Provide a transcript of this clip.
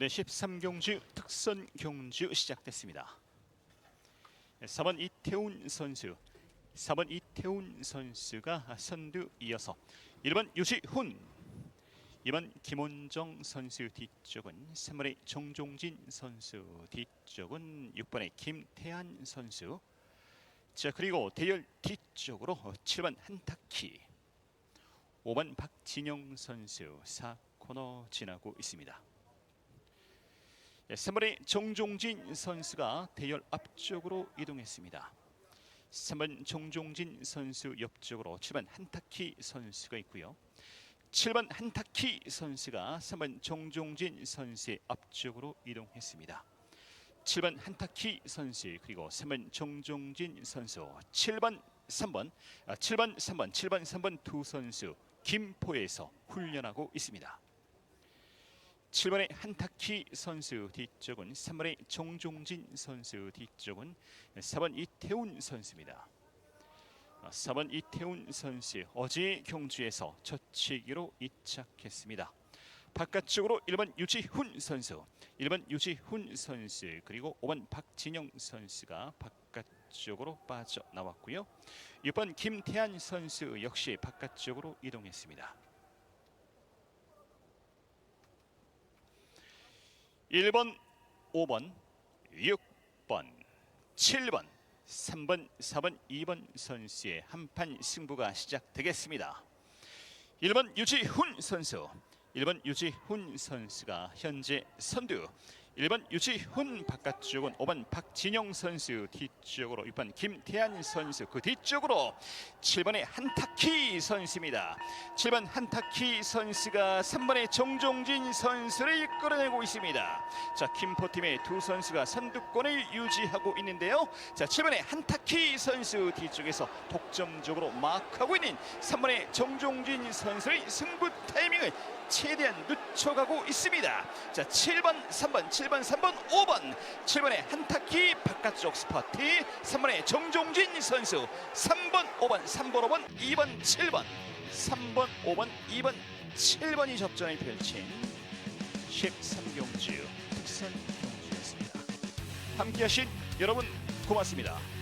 네, 13경주 특선 경주 시작됐습니다. 4번 이태훈 선수, 4번 이태훈 선수가 선두 이어서 1번 유지훈, 2번 김원정 선수 뒤쪽은 3번의 정종진 선수 뒤쪽은 6번의 김태한 선수 자 그리고 대열 뒤쪽으로 7번 한타키 5번 박진영 선수 4코너 지나고 있습니다. 예, 3번의 정종진 선수가 대열 앞쪽으로 이동했습니다. 3번 정종진 선수 옆쪽으로 7번 한타키 선수가 있고요. 7번 한타키 선수가 3번 정종진 선수의 앞쪽으로 이동했습니다. 7번 한타키 선수 그리고 3번 정종진 선수 7번 3번 아, 7번 3번 7번 3번 두 선수 김포에서 훈련하고 있습니다. 7번의 한타키 선수 뒤쪽은 3번의 정종진 선수 뒤쪽은 4번 이태훈 선수입니다. 4번 이태훈 선수 어제 경주에서 저치기로 이착했습니다. 바깥쪽으로 1번 유지훈 선수, 1번 유지훈 선수 그리고 5번 박진영 선수가 바깥쪽으로 빠져나왔고요. 6번 김태한 선수 역시 바깥쪽으로 이동했습니다. 1번, 5번, 6번, 7번, 3번, 4번, 2번 선수의 한판 승부가 시작되겠습니다. 1번 유지훈 선수, 1번 유지훈 선수가 현재 선두. 1번 유지훈 바깥쪽은 5번 박진영 선수 뒤쪽으로 6번 김태한 선수 그 뒤쪽으로 7번의 한타키 선수입니다. 7번 한타키 선수가 3번의 정종진 선수를 이끌어내고 있습니다. 자 김포팀의 두 선수가 선두권을 유지하고 있는데요. 자 7번의 한타키 선수 뒤쪽에서 독점적으로 마크하고 있는 3번의 정종진 선수의 승부 타이밍을 최대한 늦춰가고 있습니다. 자, 7번, 3번, 7번, 3번, 5번. 7번의 한타키 바깥쪽 스퍼트. 3번의 정종진 선수. 3번, 5번, 3번, 5번, 2번, 7번. 3번, 5번, 2번, 7번이 접전을 펼친 13경주 특선 경주였습니다. 함께하신 여러분 고맙습니다.